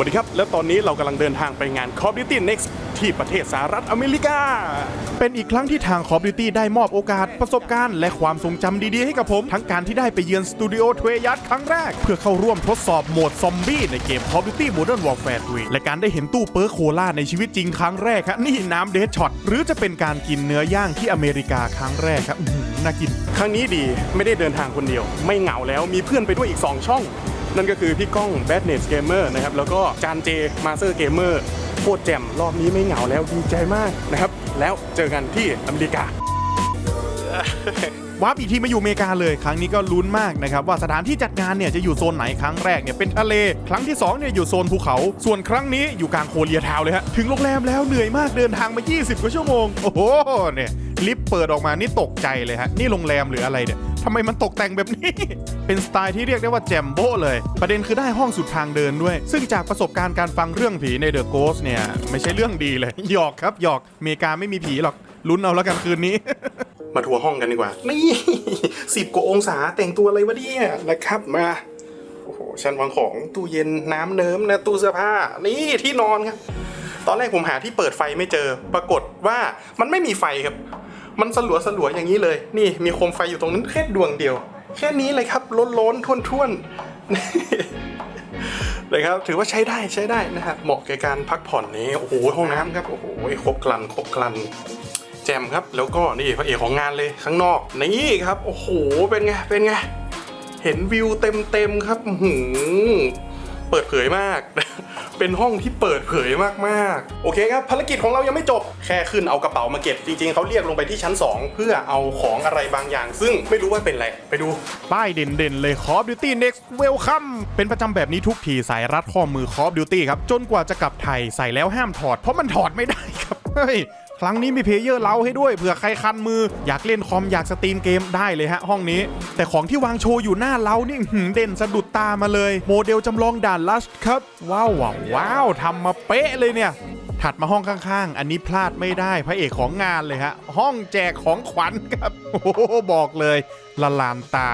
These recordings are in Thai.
วัสดีครับ แล้วตอนนี้เรากำลังเดินทางไปงาน Call of Duty Next ที่ประเทศสหรัฐอเมริกา เป็นอีกครั้งที่ทาง Call of Duty ได้มอบโอกาสประสบการณ์ และความทรงจำดีๆให้กับผม ทั้งการที่ได้ไปเยือนสตูดิโอเทรยัสครั้งแรก เพื่อเข้าร่วมทดสอบโหมดซอมบี้ในเกม Call of Duty Modern Warfare 3และการได้เห็นตู้เปิร์โคล่าในชีวิตจริงครั้งแรกครับนี่น้ำเดชช็อตหรือจะเป็นการกินเนื้อย่างที่อเมริกาครั้งแรกครับอื้อหือน่ากิน ครั้งนี้ดีไม่ได้เดินทางคนเดียว ไม่เหงาแล้วมีเพื่อนไปด้วยอีก 2 ช่อง นั่นก็คือพี่ก้อง b a d n e s Gamer นะครับแล้วก็จานเจ Master Gamer โคตรแจ่มรอบนี้ไม่เหงาแล้วดีใจมากนะครับ แล้วเจอกันที่อเมริกาวาร์ปอีกทีมาอยู่อเมริกาเลยครั้งนี้ก็ลุ้นมากนะครับว่าสถานที่จัดงานเนี่ยจะอยู่โซนไหนครั้งแรกเนี่ยเป็นทะเล ครั้งที่2เนี่ยอยู่โซนภูเขา ส่วนครั้งนี้อยู่กลางโคเรียทาวเลยฮะถึงโรงแรมแล้วเหนื่อยมากเดินทางมา 20 กว่าชั่วโมง โอ้โหเนี่ยลิฟต์เปิดออกมานี่ตกใจเลยฮะนี่โรงแรมหรืออะไรเนี่ย ทำไมมันตกแต่งแบบนี้ เป็นสไตล์ที่เรียกได้ว่าแจมโบ้เลย ประเด็นคือได้ห้องสุดทางเดินด้วย ซึ่งจากประสบการณ์การฟังเรื่องผีในเดอะโกสเนี่ย ไม่ใช่เรื่องดีเลย หยอกครับหยอกอเมริกาไม่มีผีหรอกลุ้นเอาแล้วกันคืนนี้ มาทัวร์ห้องกันดีกว่า นี่สิบกว่าองศาแต่งตัวอะไรวะเนี่ยนะครับมาโอ้โหชั้นวางของตู้เย็นน้ำเนิ้มนะตู้เสื้อผ้า นี่ที่นอนครับ ตอนแรกผมหาที่เปิดไฟไม่เจอ ปรากฏว่ามันไม่มีไฟครับ มันสลัวสลัวอย่างนี้เลย นี่มีโคมไฟอยู่ตรงนั้นแค่ดวงเดียว แค่นี้เลยครับล้นล้นท่วนท่วนเลยครับถือว่าใช้ได้ใช้ได้นะฮะเหมาะแก่การพักผ่อนนี้โอ้โหห้องน้ำครับโอ้โหครบครันครบครันแจมครับ แล้วก็นี่พระเอกของงานเลยข้างนอกนี่ครับโอ้โหเป็นไงเป็นไงเห็นวิวเต็มเต็มครับหือเปิดเผยมาก เป็นห้องที่เปิดเผยมากๆ โอเคครับภารกิจของเรายังไม่จบแค่ขึ้นเอากระเป๋ามาเก็บจริงๆเขาเรียกลงไปที่ชั้น 2 เพื่อเอาของอะไรบางอย่าง ซึ่งไม่รู้ว่าเป็นอะไรไปดู ป้ายเด่นๆ เลย Call of Duty Next Welcome เป็นประจำแบบนี้ทุกทีสายรัดข้อมือ Call of Duty ครับ จนกว่าจะกลับไทยใส่แล้วห้ามถอด เพราะมันถอดไม่ได้ครับเฮ้ย ครั้งนี้มีเพลเยอร์เล้าให้ด้วยเผื่อใครคันมือ อยากเล่นคอมอยากสตรีมเกมได้เลยฮะห้องนี้ แต่ของที่วางโชว์อยู่หน้าเล้านี่เด่นสะดุดตามาเลย โมเดลจำลองด่านลัสครับว้าวว้าวทำมาเป๊ะเลยเนี่ยถัดมาห้องข้างๆ อันนี้พลาดไม่ได้พระเอกของงานเลยฮะ ห้องแจกของขวัญครับ โอ้โหบอกเลยละลานตา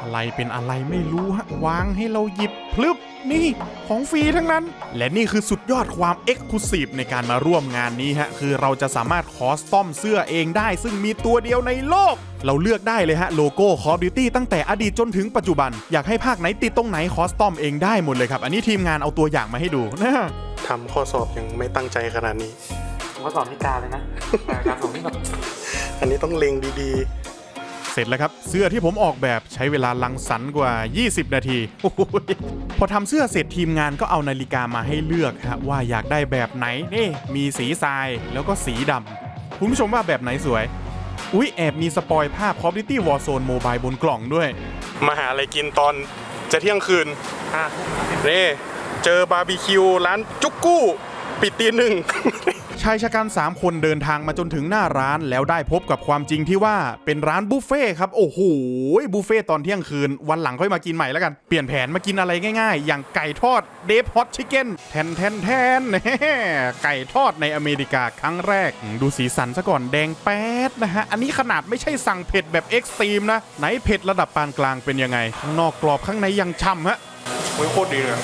อะไรเป็นอะไรไม่รู้ฮะวางให้เราหยิบพลึบนี่ของฟรีทั้งนั้น และนี่คือสุดยอดความเอ็กซ์คลูซีฟในการมาร่วมงานนี้ฮะ คือเราจะสามารถคอสตอมเสื้อเองได้ ซึ่งมีตัวเดียวในโลก เราเลือกได้เลยฮะ โลโก้ Call of Duty ตั้งแต่อดีตจนถึงปัจจุบัน อยากให้ภาคไหนติดตรงไหนคอสตอมเองได้หมดเลยครับ อันนี้ทีมงานเอาตัวอย่างมาให้ดูนะทำข้อสอบยังไม่ตั้งใจขนาดนี้ผมก็สอนพิการเลยนะแต่การสอนนี่แบบอันนี้ต้องเล็งดีๆเส ร็จแล้วครับ เสื้อที่ผมออกแบบใช้เวลาลังสรรค์กว่า 20 นาทีโอ้โหพอทำเสื้อเสร็จทีมงานก็เอานาฬิกามาให้เลือกฮะว่าอยากได้แบบไหนนี่มีสีทรายแล้วก็สีดำคุณผู้ชมว่าแบบไหนสวย อุ๊ยแอบมีสปอยภาพ Call of Duty Warzone Mobile บนกล่องด้วย มาหาอะไรกินตอนจะเที่ยงคืนห้านี่เจอบาร์บีคิวร้านจุกกู้ ปิดตีหนึ่ง ชายชะกัน 3 คนเดินทางมาจนถึงหน้าร้านแล้วได้พบกับความจริงที่ว่าเป็นร้านบุฟเฟ่ครับ โอ้โหบุฟเฟ่ตอนเที่ยงคืน วันหลังค่อยมากินใหม่แล้วกัน เปลี่ยนแผนมากินอะไรง่ายๆ อย่างไก่ทอดเดฟฮอตชิคเก้นแทนแทนแทนไก่ทอดในอเมริกาครั้งแรก ดูสีสันซะก่อนแดงแป๊ดนะฮะ อันนี้ขนาดไม่ใช่สั่งเผ็ดแบบเอ็กซ์ตรีมนะ ไหนเผ็ดระดับปานกลางเป็นยังไงข้างนอกกรอบข้างในยังช่ำฮะโอ้ยโคตรดีเลย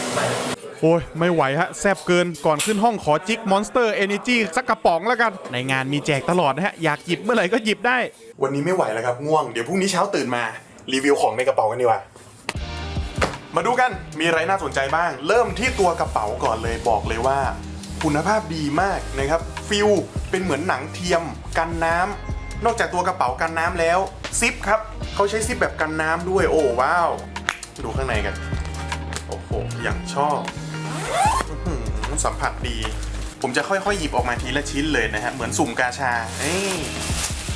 โอ้ยไม่ไหวฮะแซบเกินก่อนขึ้นห้องขอจิกมอนสเตอร์เอเนจีสักกระป๋องแล้วกัน ในงานมีแจกตลอดนะฮะ อยากหยิบเมื่อไหร่ก็หยิบได้ วันนี้ไม่ไหวแล้วครับง่วงเดี๋ยวพรุ่งนี้เช้าตื่นมา รีวิวของในกระเป๋ากันดีกว่า มาดูกันมีอะไรน่าสนใจบ้าง เริ่มที่ตัวกระเป๋าก่อนเลยบอกเลยว่า คุณภาพดีมากนะครับฟิลเป็นเหมือนหนังเทียม กันน้ำนอกจากตัวกระเป๋ากันน้ำแล้วซิปครับเขาใช้ซิปแบบกันน้ำด้วยโอ้ว้าว ดูข้างในกันโอ้โหอย่างชอบ สัมผัสดี ผมจะค่อยๆ หยิบออกมาทีละชิ้นเลยนะฮะ เหมือนสุ่มกาชาเอ้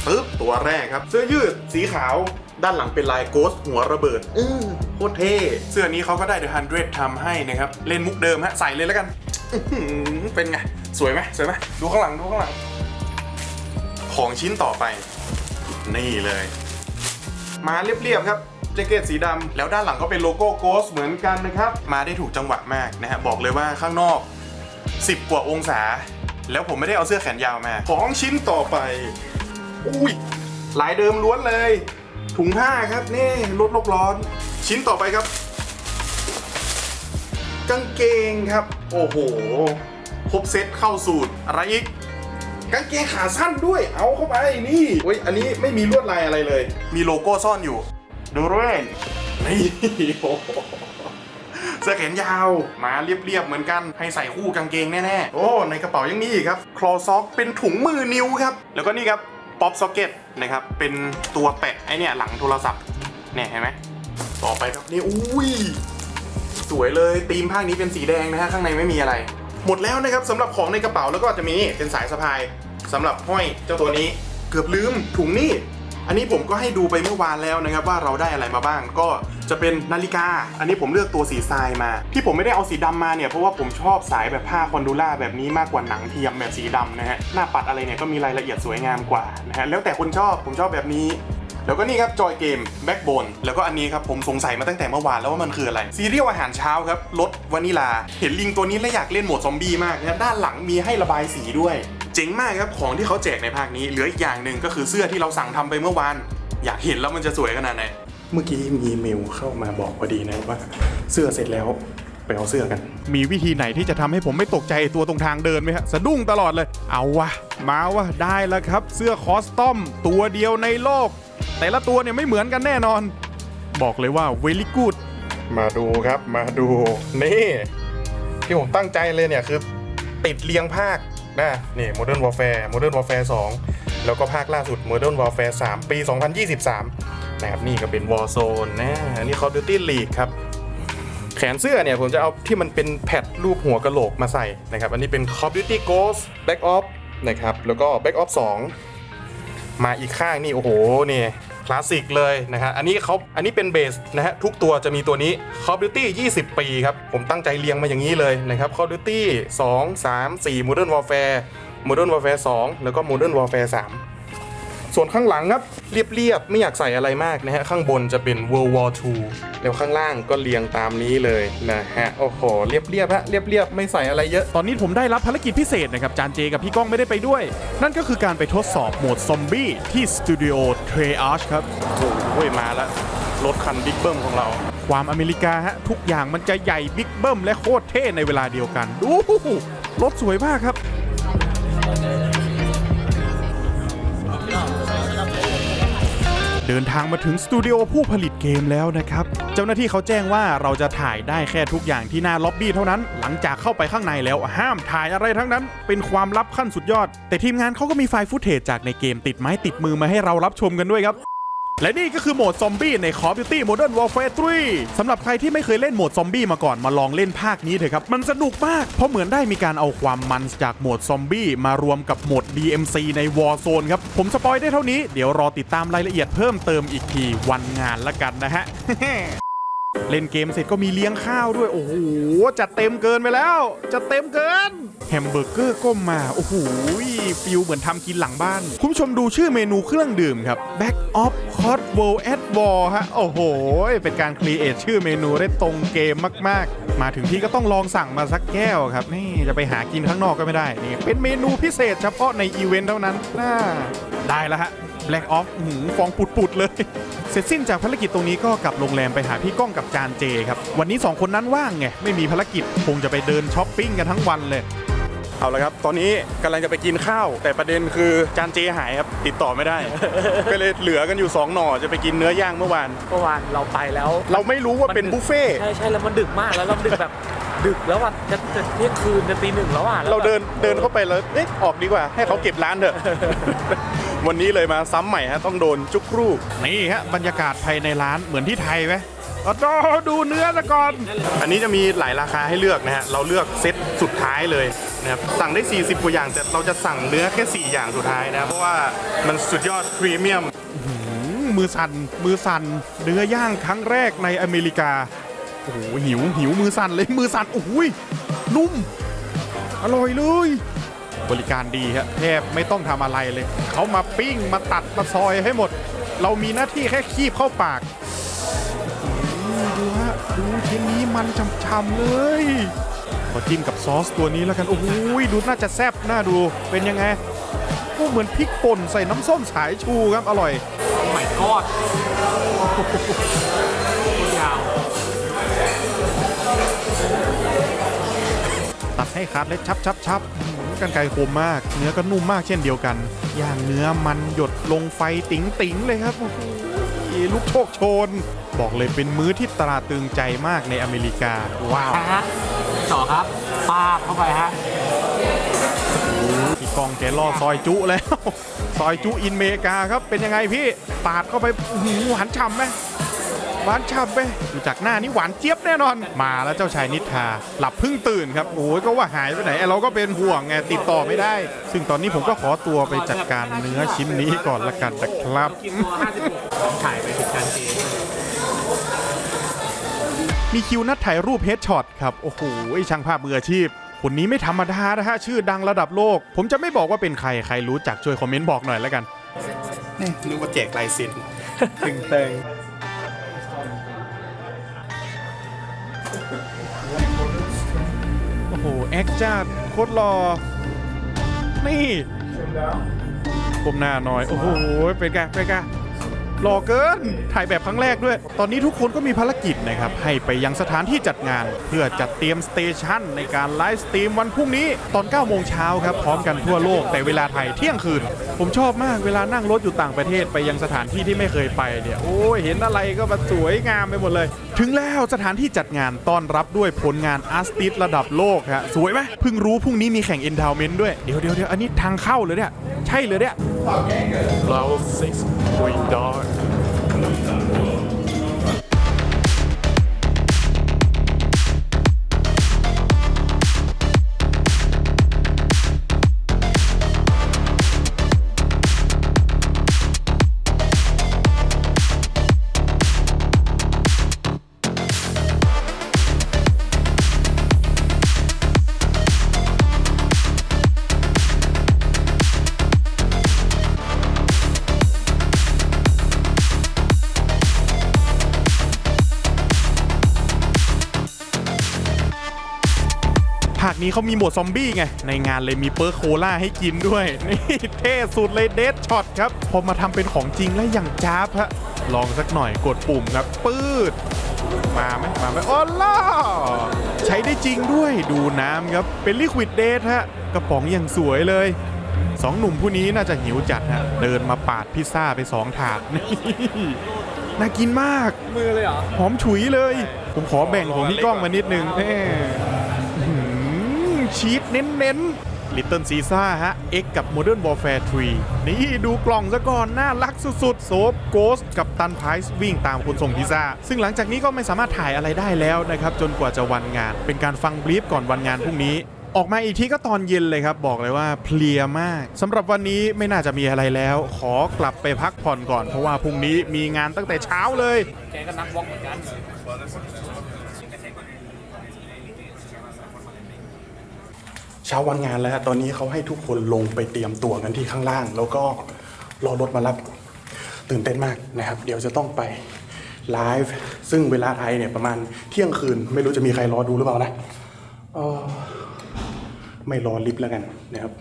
ปึ๊บตัวแรกครับ เสื้อยืดสีขาวด้านหลังเป็นลายโกสหัวระเบิด อือโคตรเท่เสื้อนี้เขาก็ได้ The 100ทำให้นะครับ เล่นมุกเดิมฮะ ใส่เลยแล้วกันเป็นไง สวยไหมสวยไหมดูข้างหลังดูข้างหลัง ของชิ้นต่อไป นี่เลย มาเรียบๆครับแจ็คเก็ตสีดำแล้วด้านหลังก็เป็นโลโก้โกสเหมือนกันนะครับ มาได้ถูกจังหวะมากนะฮะ บอกเลยว่าข้างนอก 10 กว่าองศา แล้วผมไม่ได้เอาเสื้อแขนยาวมา ของชิ้นต่อไป อุ้ยลายเดิมล้วนเลย ถุงผ้าครับนี่ลดโลกร้อน ชิ้นต่อไปครับ กางเกงครับ โอ้โห ครบเซตเข้าสูตร อะไรอีก กางเกงขาสั้นด้วย เอาเข้าไปนี่เว้ยอันนี้ไม่มีลวดลายอะไรเลย มีโลโก้ซ่อนอยู่ ดูด้วยนี่โอ้โห เสื้อแขนยาวมาเรียบๆเหมือนกันให้ใส่คู่กางเกงแน่ๆ โอ้ ในกระเป๋ายังมีอีกครับคลอซ็อกเป็นถุงมือนิ้วครับ แล้วก็นี่ครับป๊อปซ็อกเก็ตนะครับ เป็นตัวแปะไอเนี่ยหลังโทรศัพท์ เนี่ยเห็นไหมต่อไปครับนี่อุ้ยสวยเลยธีมภาคนี้เป็นสีแดงนะฮะข้างในไม่มีอะไร หมดแล้วนะครับสำหรับของในกระเป๋าแล้วก็จะมีนี่เป็นสายสะพายสำหรับห้อยเจ้าตัวนี้เกือบลืมถุงนี่ อันนี้ผมก็ให้ดูไปเมื่อวานแล้วนะครับว่าเราได้อะไรมาบ้าง ก็จะเป็นนาฬิกา อันนี้ผมเลือกตัวสีทรายมา ที่ผมไม่ได้เอาสีดำมาเนี่ยเพราะว่าผมชอบสายแบบผ้าคอนดูล่าแบบนี้มากกว่าหนังเทียมแบบสีดำนะฮะหน้าปัดอะไรเนี่ยก็มีรายละเอียดสวยงามกว่านะฮะแล้วแต่คนชอบผมชอบแบบนี้แล้วก็นี่ครับจอยเกมแบ็กโบนแล้วก็อันนี้ครับผมสงสัยมาตั้งแต่เมื่อวานแล้วว่ามันคืออะไร ซีเรียลอาหารเช้าครับรสวานิลา เห็นลิงตัวนี้แล้วอยากเล่นโหมดซอมบี้มากนะด้านหลังมีให้ระบายสีด้วย จ๋งมากครับของที่เขาแจกในภาคนี้เหลืออีกอย่างหนึ่งก็คือเสื้อที่เราสั่งทำไปเมื่อวานอยากเห็นแล้วมันจะสวยขนาดไหนเมื่อกี้มีเมลเข้ามาบอกพอดีนะว่าเสื้อเสร็จแล้วไปเอาเสื้อกัน มีวิธีไหนที่จะทำให้ผมไม่ตกใจตัวตรงทางเดินไหมฮะสะดุ้งตลอดเลย เอาวะมาวะได้แล้วครับ เสื้อคอสตอม ตัวเดียวในโลก แต่ละตัวเนี่ยไม่เหมือนกันแน่นอน บอกเลยว่าเวลิกูดมาดูครับมาดู นี่ ที่ผมตั้งใจเลยเนี่ยคือ ติดเรียงภาค นะนี่ Modern Warfare Modern Warfare 2 แล้วก็ภาคล่าสุด Modern Warfare 3 ปี 2023 นะครับนี่ก็เป็น Warzone นะอันนี้ Call of Duty League ครับ แขนเสื้อเนี่ยผมจะเอาที่มันเป็นแพดรูปหัวกะโหลกมาใส่นะครับ อันนี้เป็น Call of Duty Ghost Black Ops นะครับ แล้วก็ Black Ops 2 มาอีกข้างนี่โอ้โหนี่ คลาสสิกเลยนะครับอันนี้เขาอันนี้เป็นเบสนะฮะทุกตัวจะมีตัวนี้ Call of Duty 20 ปีครับ ผมตั้งใจเรียงมาอย่างนี้เลยนะครับ Call of Duty 2 3 4 Modern Warfare Modern Warfare 2 แล้วก็ Modern Warfare 3 ส่วนข้างหลังครับเรียบๆ ไม่อยากใส่อะไรมากนะฮะ ข้างบนจะเป็น World War II แล้วข้างล่างก็เรียงตามนี้เลยนะฮะ โอ้โห เรียบๆฮะเรียบๆ ไม่ใส่อะไรเยอะ ตอนนี้ผมได้รับภารกิจพิเศษนะครับ จานเจกับพี่ก้องไม่ได้ไปด้วย นั่นก็คือการไปทดสอบโหมดซอมบี้ที่สตูดิโอเทรอาร์ชครับโอ้ยมาแล้วรถคันบิ๊กเบิ้มของเรา ความอเมริกาฮะทุกอย่างมันจะใหญ่บิ๊กเบิ้มและโคตรเท่ในเวลาเดียวกัน ดูรถสวยมากครับ เดินทางมาถึงสตูดิโอผู้ผลิตเกมแล้วนะครับ เจ้าหน้าที่เขาแจ้งว่าเราจะถ่ายได้แค่ทุกอย่างที่หน้าล็อบบี้เท่านั้น หลังจากเข้าไปข้างในแล้วห้ามถ่ายอะไรทั้งนั้น เป็นความลับขั้นสุดยอด แต่ทีมงานเขาก็มีไฟล์ฟุตเทจจากในเกมติดไม้ติดมือมาให้เรารับชมกันด้วยครับ และนี่ก็คือโหมดซอมบี้ใน Call of Duty Modern Warfare 3สำหรับใครที่ไม่เคยเล่นโหมดซอมบี้มาก่อนมาลองเล่นภาคนี้เถอะครับ มันสนุกมาก เพราะเหมือนได้มีการเอาความมันจากโหมดซอมบี้มารวมกับโหมด DMC ใน Warzone ครับ ผมสปอยได้เท่านี้ เดี๋ยวรอติดตามรายละเอียดเพิ่มเติมอีกทีวันงานละกันนะฮะ เล่นเกมเสร็จก็มีเลี้ยงข้าวด้วย โอ้โหจัดเต็มเกินไปแล้วจัดเต็มเกิน แฮมเบอร์เกอร์ก้มมา โอ้โหฟิลเหมือนทำกินหลังบ้าน คุณผู้ชมดูชื่อเมนูเครื่องดื่มครับ Back of Hot World at War ฮะ โอ้โห เป็นการครีเอทชื่อเมนูได้ตรงเกมมาก ๆ มาถึงที่ก็ต้องลองสั่งมาสักแก้วครับ นี่จะไปหากินข้างนอกก็ไม่ได้นี่เป็นเมนูพิเศษเฉพาะในอีเวนต์เท่านั้นน่าได้แล้วฮะ Black Off หืมฟองปุดๆเลย เสร็จสิ้นจากภารกิจตรงนี้ก็กลับโรงแรมไปหาพี่ก้องกับจานเจครับ วันนี้ 2 คนนั้นว่างไง ไม่มีภารกิจคงจะไปเดินช้อปปิ้งกันทั้งวันเลยเอาละครับ ตอนนี้กำลังจะไปกินข้าว แต่ประเด็นคือจานเจหายครับติดต่อไม่ได้ ก็เลยเหลือกันอยู่ 2 หน่อจะไปกินเนื้อย่างเมื่อวาน เมื่อวานเราไปแล้ว เราไม่รู้ว่าเป็นบุฟเฟ่ต์ใช่ใช่แล้วมันดึกมากแล้วเราดึกแบบดึกแล้วอะจะจะเที่ยงคืนจะตีหนึ่งแล้วอะแล้วเราเดินแบบเดินเข้าไปแล้วเอ๊ะออกดีกว่า ให้เขาเก็บร้านเถอะ วันนี้เลยมาซ้ำใหม่ฮะต้องโดนจุกรูนี่ฮะบรรยากาศภายในร้านเหมือนที่ไทยไหมอ๋อดูเนื้อซะก่อน อันนี้จะมีหลายราคาให้เลือกนะฮะ เราเลือกเซตสุดท้ายเลยนะครับ สั่งได้ 40 กว่าอย่าง แต่เราจะสั่งเนื้อแค่ 4 อย่างสุดท้ายนะ เพราะว่ามันสุดยอดพรีเมียม มือสั่น มือสั่น เนื้อย่างครั้งแรกในอเมริกา โอ้โหหิวหิวมือสั่นเลย มือสั่น โอ้โหยนุ่ม อร่อยเลย บริการดีฮะแทบไม่ต้องทำอะไรเลย เขามาปิ้งมาตัดมาซอยให้หมด เรามีหน้าที่แค่คีบเข้าปากดูฮะดูชิ้นนี้มันช่ำๆเลยขอจิ้มกับซอสตัวนี้แล้วกัน โอ้โหดูน่าจะแซ่บน่าดูเป็นยังไงก็เหมือนพริกป่นใส่น้ำส้มสายชูครับ อร่อยใหม่ทอด ให้ขาดเล็กชับชับชับอื้อหือกันไกรคมมาก เนื้อก็นุ่มมากเช่นเดียวกันย่างเนื้อมันหยดลงไฟติ๋งติ๋งๆเลยครับโอ้โหลูกโชคโชน บอกเลยเป็นมื้อที่ตราตรึงใจมากในอเมริกา ว้าวฮะต่อครับปาดเข้าไปฮะพี่กองแกล่อซอยจุแล้ว ซอยจุอินเมกาครับ เป็นยังไงพี่ ปาดเข้าไปอื้อหือหวานฉ่ำไหม หวานฉ่ำไหมดูจากหน้านี่หวานเจี๊ยบแน่นอน มาแล้วเจ้าชายนิทราหลับเพิ่งตื่นครับโอ้ยก็ว่าหายไปไหนไอ้เราก็เป็นห่วงไงติดต่อไม่ได้ ซึ่งตอนนี้ผมก็ขอตัวไปจัดการเนื้อชิ้นนี้ก่อนละกันนะครับกินตัว56ถ่ายไปถึงการเจมีคิวนัดถ่ายรูปเฮดช็อตครับ โอ้โหช่างภาพมืออาชีพ คนนี้ไม่ธรรมดานะฮะ ชื่อดังระดับโลก ผมจะไม่บอกว่าเป็นใคร ใครรู้จักช่วยคอมเมนต์บอกหน่อยแล้วกันนี่นึกว่าแจกลายเซ็นตึงเตง หแอคจ้าดโคตรหล่อนี่ก้มหน้าหน่อย โอ้โหเป็นไงเป็นไง หล่อเกิน ถ่ายแบบครั้งแรกด้วย ตอนนี้ทุกคนก็มีภารกิจนะครับ ให้ไปยังสถานที่จัดงาน เพื่อจัดเตรียมสเตชันในการไลฟ์สตรีมวันพรุ่งนี้ ตอน 9 โมงเช้าครับ พร้อมกันทั่วโลก แต่เวลาไทยเที่ยงคืน ผมชอบมากเวลานั่งรถอยู่ต่างประเทศไปยังสถานที่ที่ไม่เคยไปเนี่ย โอ้ย เห็นอะไรก็แบบสวยงามไปหมดเลย ถึงแล้วสถานที่จัดงานต้อนรับด้วยผลงานอาร์ติสระดับโลกฮะ สวยไหมเพิ่งรู้พรุ่งนี้มีแข่ง endowment ด้วย เดี๋ยวเดี๋ยวเดี๋ยวอันนี้ทางเข้าเลยเนี่ย ใช่เลยเนี่ย Level 6 Green Dog นี้เขามีโหมดซอมบี้ไง ในงานเลยมีเปอร์โคล่าให้กินด้วย นี่เท่สุดเลยเดดช็อตครับ พอมาทำเป็นของจริงแล้วอย่างจ้าบฮะลองสักหน่อยกดปุ่มครับปืดมาไหมมาไหมโอ้ล่าใช้ได้จริงด้วยดูน้ำครับ เป็นลิควิดเดทฮะ กระป๋องอย่างสวยเลยสองหนุ่มผู้นี้น่าจะหิวจัดฮะ เดินมาปาดพิซซ่าไปสองถาดนี่น่ากินมาก มือเลยเหรอ หอมฉุยเลย ผมขอแบ่งของพี่ก้องมานิดนึงแน่อื้อหือ ชีสเน้นๆ Little Caesar ฮะ X กับ Modern Warfare 3 นี่ดูกล่องซะก่อน น่ารักสุดๆ โซฟโกสกับตันไพรส์วิ่งตามคนส่งพิซซ่า ซึ่งหลังจากนี้ก็ไม่สามารถถ่ายอะไรได้แล้วนะครับ จนกว่าจะวันงาน เป็นการฟังบลีฟก่อนวันงานพรุ่งนี้ออกมาอีกทีก็ตอนเย็นเลยครับ บอกเลยว่าเพลียมากสำหรับวันนี้ไม่น่าจะมีอะไรแล้ว ขอกลับไปพักผ่อนก่อนเพราะว่าพรุ่งนี้มีงานตั้งแต่เช้าเลย แกก็นักวอกเหมือนกัน เช้าวันงานแล้ว ตอนนี้เขาให้ทุกคนลงไปเตรียมตัวกันที่ข้างล่าง แล้วก็รอรถมารับตื่นเต้นมากนะครับ เดี๋ยวจะต้องไปไลฟ์ซึ่งเวลาไทยเนี่ยประมาณเที่ยงคืน ไม่รู้จะมีใครรอดูหรือเปล่านะออไม่รอลิฟต์แล้วกันนะครับ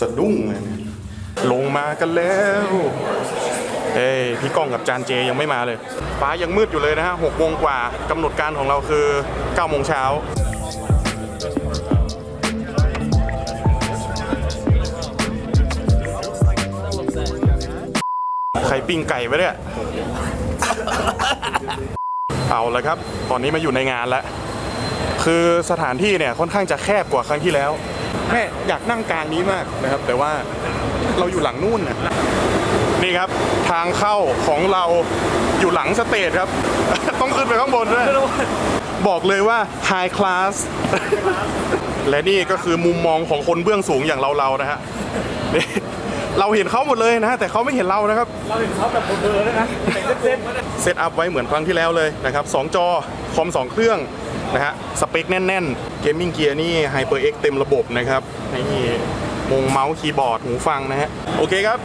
สะดุ้งเลยเนี่ยลงมากันแล้ว เอ้ยพี่ก้องกับจานเจยังไม่มาเลย ฟ้ายังมืดอยู่เลยนะฮะหกโมงกว่ากำหนดการของเราคือ9ก้าโมงเช้าใครปิ้งไก่ไว้เนี่ย เอาละครับ ตอนนี้มาอยู่ในงานแล้ว คือสถานที่เนี่ยค่อนข้างจะแคบกว่าครั้งที่แล้ว แม่อยากนั่งกลางนี้มากนะครับ แต่ว่าเราอยู่หลังนู่นนะ นี่ครับ ทางเข้าของเราอยู่หลังสเตจครับ ต้องขึ้นไปข้างบนด้วย บอกเลยว่า High Class และนี่ก็คือมุมมองของคนเบื้องสูงอย่างเราๆนะฮะนี่เราเห็นเขาหมดเลยนะฮะแต่เขาไม่เห็นเรานะครับ เราเห็นเขาแบบบนเรือด้วยนะเป็นเส้นเซตอัพไว้เหมือนครั้งที่แล้วเลยนะครับ2จอคอม2เครื่องนะฮะสเปคแน่นๆเกมมิ่งเกียร์นี่ HyperX เต็มระบบนะครับนี่ มงเมาส์คีย์บอร์ดหูฟังนะฮะ โอเคครับ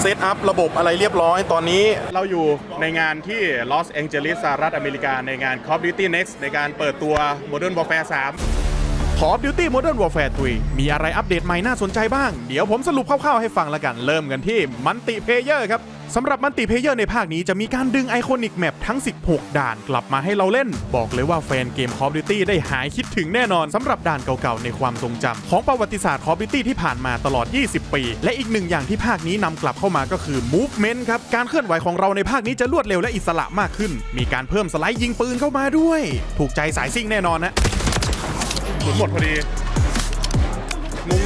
เซตอัพระบบอะไรเรียบร้อย ตอนนี้เราอยู่ในงานที่ลอสแองเจลิสสหรัฐอเมริกา ในงาน Call of Duty Next ในการเปิดตัว Modern Warfare 3 Call of Duty Modern Warfare 3มีอะไรอัปเดตใหม่น่าสนใจบ้าง เดี๋ยวผมสรุปคร่าวๆให้ฟังละกัน เริ่มกันที่มันติเพเยอร์ครับ สำหรับมัลติเพเยอร์ในภาคนี้จะมีการดึงไอคอนิกแมปทั้ง 16 ด่านกลับมาให้เราเล่น บอกเลยว่าแฟนเกม Call of Duty ได้หายคิดถึงแน่นอนสำหรับด่านเก่าๆ ในความทรงจำของประวัติศาสตร์ Call of Duty ที่ผ่านมาตลอด 20 ปี และอีกหนึ่งอย่างที่ภาคนี้นำกลับเข้ามาก็คือ Movement ครับ การเคลื่อนไหวของเราในภาคนี้จะรวดเร็วและอิสระมากขึ้น มีการเพิ่มสไลด์ยิงปืนเข้ามาด้วย ถูกใจสายซิ่งแน่นอนนะหมดพอดี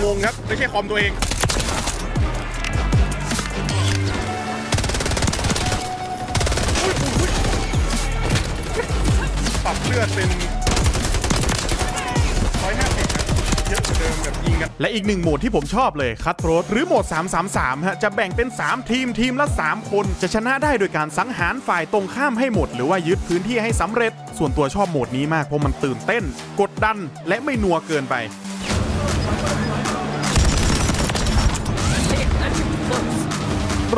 งงๆครับไม่ใช่คอมตัวเอง ลือดเป็น150ครับเยอะกว่าเดิมแบบยิงกัน และอีกหนึ่งโหมดที่ผมชอบเลยคัตโรดหรือโหมด 333 ฮะ จะแบ่งเป็น 3 ทีมทีมละ 3 คน จะชนะได้โดยการสังหารฝ่ายตรงข้ามให้หมด หรือว่ายึดพื้นที่ให้สำเร็จ ส่วนตัวชอบโหมดนี้มากเพราะมันตื่นเต้น กดดันและไม่นัวเกินไป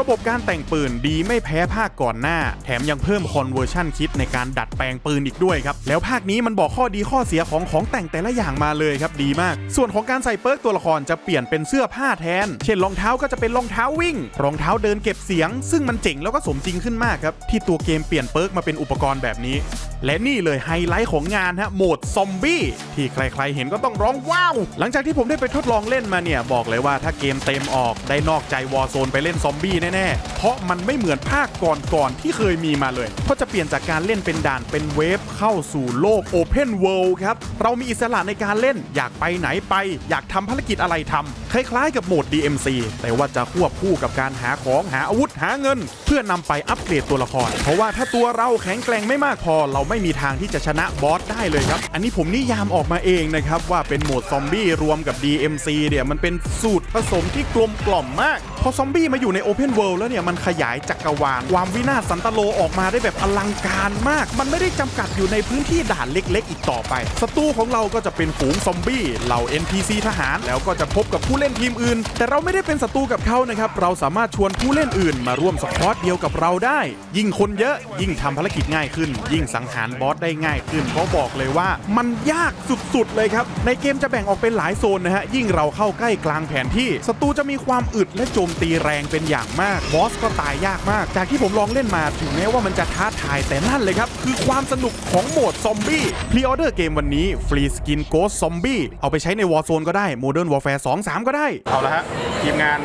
ระบบการแต่งปืนดีไม่แพ้ภาคก่อนหน้า แถมยังเพิ่ม conversion kit ในการดัดแปลงปืนอีกด้วยครับ แล้วภาคนี้มันบอกข้อดีข้อเสียของของแต่งแต่ละอย่างมาเลยครับดีมาก ส่วนของการใส่เปิร์กตัวละครจะเปลี่ยนเป็นเสื้อผ้าแทน เช่นรองเท้าก็จะเป็นรองเท้าวิ่ง รองเท้าเดินเก็บเสียง ซึ่งมันเจ๋งแล้วก็สมจริงขึ้นมากครับที่ตัวเกมเปลี่ยนเปิร์กมาเป็นอุปกรณ์แบบนี้ และนี่เลยไฮไลท์ของงานฮะโหมดซอมบี้ที่ใครๆเห็นก็ต้องร้องว้าว หลังจากที่ผมได้ไปทดลองเล่นมาเนี่ยบอกเลยว่าถ้าเกมเต็มออกได้นอกใจวอ r z โซนไปเล่นซอมบี้แน่ๆ เพราะมันไม่เหมือนภาคก่อนๆที่เคยมีมาเลยเพราะจะเปลี่ยนจากการเล่นเป็นด่านเป็นเวฟเข้าสู่โลก Open World ครับ เรามีอิสระในการเล่นอยากไปไหนไป อยากทำภารกิจอะไรทำคล้ายๆกับโหมด DMC แต่ว่าจะควบคู่กับการหาของหาอาวุธหาเงิน เพื่อนำไปอัปเกรดตัวละคร เพราะว่าถ้าตัวเราแข็งแกร่งไม่มากพอ เราไม่มีทางที่จะชนะบอสได้เลยครับ อันนี้ผมนิยามออกมาเองนะครับว่าเป็นโหมดซอมบี้รวมกับ DMC เนี่ยมันเป็นสูตรผสมที่กลมกล่อมมาก พอซอมบี้มาอยู่ใน Open World แล้วเนี่ยมันขยายจักรวาลความวินาศสันตโลออกมาได้แบบอลังการมาก มันไม่ได้จำกัดอยู่ในพื้นที่ด่านเล็ก ๆ อีกต่อไปศัตรูของเราก็จะเป็นฝูงซอมบี้เหล่า NPC ทหาร แล้วก็จะพบกับผู้เล่นทีมอื่น แต่เราไม่ได้เป็นศัตรูกับเขานะครับเราสามารถชวนผู้เล่นอื่น มาร่วมสควอตเดียวกับเราได้ ยิ่งคนเยอะยิ่งทำภารกิจง่ายขึ้น ยิ่งสังหารบอสได้ง่ายขึ้นเพราะบอกเลยว่ามันยากสุดๆเลยครับในเกมจะแบ่งออกเป็นหลายโซนนะฮะยิ่งเราเข้าใกล้กลางแผนที่ศัตรูจะมีความอึดและโจมตีแรงเป็นอย่างมากบอสก็ตายยากมาก จากที่ผมลองเล่นมาถึงแม้ว่ามันจะท้าทายแต่นั่นเลยครับ คือความสนุกของโหมดซอมบี้พรีออเดอร์เกมวันนี้ฟรีสกินโกสซอมบี้เอาไปใช้ในวอร์โซนก็ได้ Modern Warfare 2 3ก็ได้ เอาละฮะ ทีมงาน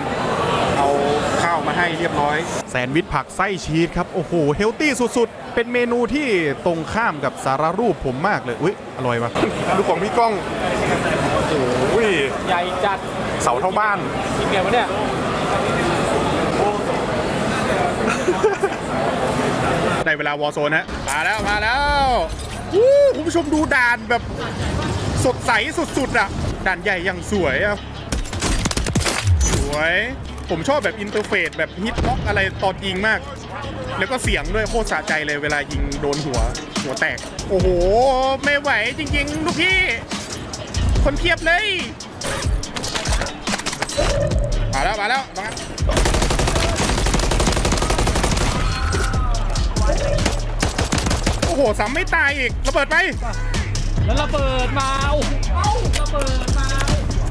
เอาข้าวมาให้เรียบร้อย แซนด์วิชผักไส้ชีสครับ โอ้โห เฮลตี้สุดๆ เป็นเมนูที่ตรงข้ามกับสารรูปผมมากเลย อุ๊ยอร่อยว่ะดูของพี่ก้อง โอ้ยใหญ่จัด เสาเท่าบ้าน กินไงวะเนี่ย ได้เวลาวอร์โซนฮะมาแล้วมาแล้ววู้คุณผู้ชมดูด่านแบบสดใสสุดๆอะด่านใหญ่อย่างสวยอะสวย ผมชอบแบบอินเทอร์เฟซแบบฮิตล็อกอะไรตอนยิงมาก แล้วก็เสียงด้วยโคตรสะใจเลยเวลายิงโดนหัวหัวแตก โอ้โห ไม่ไหวจริงๆ ลูกพี่ คนเพียบเลย มาแล้ว มาแล้วตรงนั้น โอ้โหซ้ำไม่ตายอีกระเบิดไป แล้วระเบิดมาโอ้โหเอ้าระเบิดมา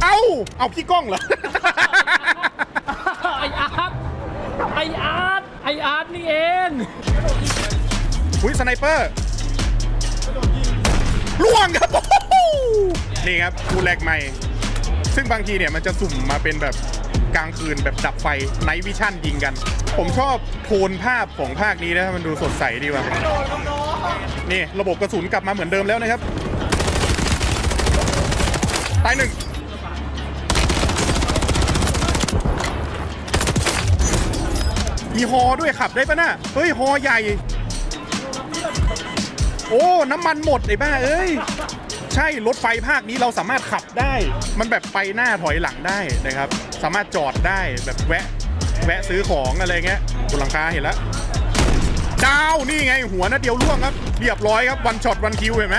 เอ้า เอาพี่ก้องเหรอ ไออาร์ตไออาร์ตไออาร์ตนี่เองอุ้ยสไนเปอร์ล่วงครับโอ้โหนี่ครับคูแลกใหม่ ซึ่งบางทีเนี่ยมันจะสุ่มมาเป็นแบบกลางคืนแบบดับไฟไนท์วิชั่นยิงกัน ผมชอบโทนภาพของภาคนี้นะมันดูสดใสดีว่ะ นี่ระบบกระสุนกลับมาเหมือนเดิมแล้วนะครับตายหนึ่งมีฮอด้วยขับได้ปะน่ะเฮ้ยฮอใหญ่ โอ้น้ำมันหมดไอ้บ้าเอ้ยใช่รถไฟภาคนี้เราสามารถขับได้ มันแบบไปหน้าถอยหลังได้นะครับ สามารถจอดได้แบบแวะ แวะซื้อของอะไรเงี้ยบนหลังคาเห็นแล้ว ดาวนี่ไงหัวนัดเดียวล่วงครับ เรียบร้อยครับวันช็อตวันคิวเห็นไหม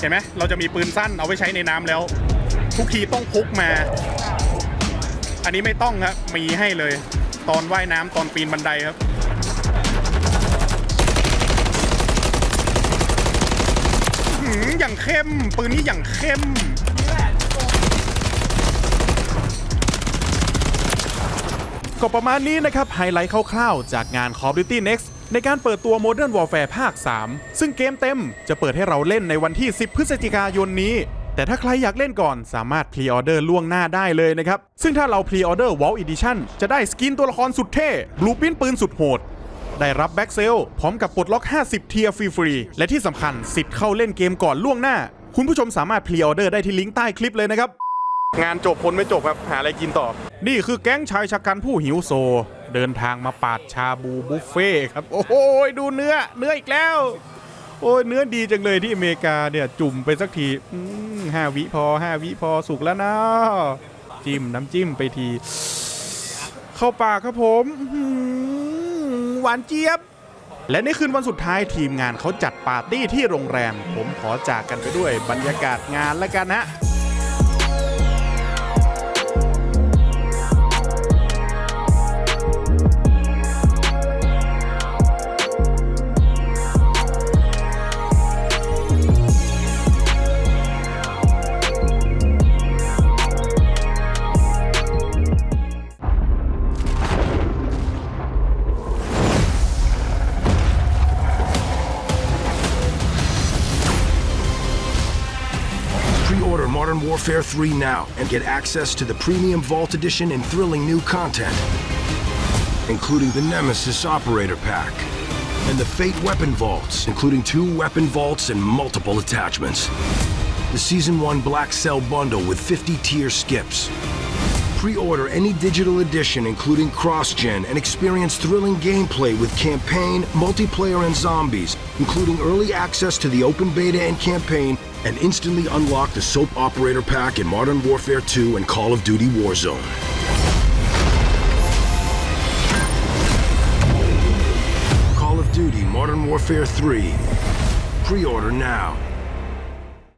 เห็นไหมเราจะมีปืนสั้นเอาไว้ใช้ในน้ำแล้ว ทุกทีต้องพกมา อันนี้ไม่ต้องครับ มีให้เลย ตอนว่ายน้ำตอนปีนบันไดครับหืหืออย่างเข้ม ปืนนี้อย่างเข้ม ก็ประมาณนี้นะครับไฮไลท์คร่าวๆ จากงาน Call of Duty Next ในการเปิดตัว Modern Warfare ภาค 3 ซึ่งเกมเต็มจะเปิดให้เราเล่นในวันที่ 10 พฤศจิกายนนี้ แต่ถ้าใครอยากเล่นก่อนสามารถพรีออเดอร์ล่วงหน้าได้เลยนะครับ ซึ่งถ้าเราพรีออเดอร์ Wall Edition จะได้สกินตัวละครสุดเท่บลูปิ้นปืนสุดโหด ได้รับแบ็กเซลพร้อมกับปลดล็อก 50 เทียร์ฟรีๆและที่สำคัญสิทธิ์เข้าเล่นเกมก่อนล่วงหน้า คุณผู้ชมสามารถพรีออเดอร์ได้ที่ลิงก์ใต้คลิปเลยนะครับ งานจบคนไม่จบครับหาอะไรกินต่อ นี่คือแก๊งชายชะกันผู้หิวโซ เดินทางมาปาดชาบูบุฟเฟ่ครับ โอ้โหดูเนื้อเนื้ออีกแล้ว โอ้ยเนื้อดีจังเลยที่อเมริกาเนี่ยจุ่มไปสักทีห้าวิพอห้าวิพอสุกแล้วนะ จิ้มน้ำจิ้มไปที เข้าปากครับผมหวานเจี๊ยบ และในคืนวันสุดท้ายทีมงานเขาจัดปาร์ตี้ที่โรงแรม ผมขอจากกันไปด้วยบรรยากาศงานแล้วกันฮะ Warfare 3 now and get access to the Premium Vault Edition and thrilling new content, including the Nemesis Operator Pack and the Fate Weapon Vaults, including two weapon vaults and multiple attachments. The Season 1 Black Cell Bundle with 50 tier skips. Pre-order any digital edition including cross-gen and experience thrilling gameplay with campaign, multiplayer, and zombies, including early access to the open beta and campaign, and instantly unlock the Soap Operator Pack in Modern Warfare 2 and Call of Duty Warzone. Call of Duty Modern Warfare 3. Pre-order now.